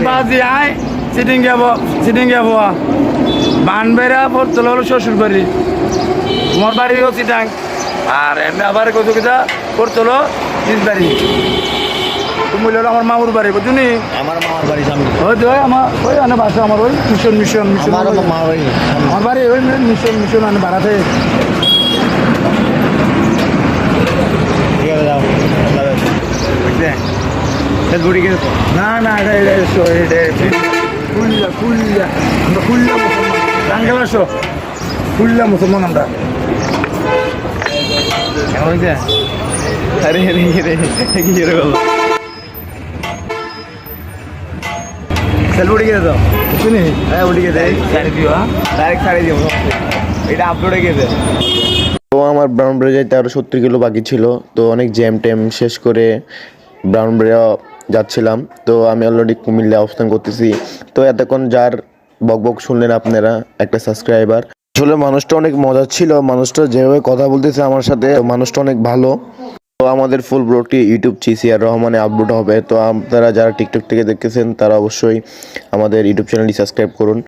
বাজি আয় সিটিং যাব সিটিং যাব বানবেরা পড়তল হলো শ্বশুর বাড়ি। আমার বাড়িও সিটাং আর এমনি আবার কত কিতা পড়তল নিজ বাড়ি। তুমি হলো আমার মামুর বাড়ি বুঝুনি আমার মামার বাড়ি সামনে। ওই তো আমার ওই আনে বাসা আমার ওই মিশন মিশন মিশন আমার বাড়ি। সামনে। আমার বাড়ি ওই মিশন মিশন আনে বাড়াতে ফেসবুকে গেছে না না এটা এটা এসো, এটা খুললা খুললা আমরা খুললা মুসলমান। আসো। মুসলমান আমরা। আরে আরে আরে কি এরকম ফেসবুকে গেছে তো? শুনি। হ্যাঁ উঠে গেছে। গাড়ি দিও হ্যাঁ? ডাইরেক্ট ছাড়িয়ে দিব এটা আপলোডে গেছে। তো আমার ব্রাউন ব্রেড যাইতে আরও সত্তর কিলো বাকি ছিল। তো অনেক জ্যাম ট্যাম শেষ করে ব্রাউন ব্রেড যাচ্ছিলাম। তো আমি অলরেডি কুমিল্লা অবস্থান করতেছি। তো এতক্ষণ যার বক বক শুনলেন আপনারা, একটা সাবস্ক্রাইবার আসলে মানুষটা অনেক মজা ছিল। মানুষটা যেভাবে কথা বলতেছে আমার সাথে মানুষটা অনেক ভালো। তো আমাদের ফুল ব্লগটি ইউটিউব চিসিআর রহমানে আপলোড হবে। তো আপনারা যারা টিকটক থেকে দেখতেছেন, তারা অবশ্যই আমাদের ইউটিউব চ্যানেলটি সাবস্ক্রাইব করুন।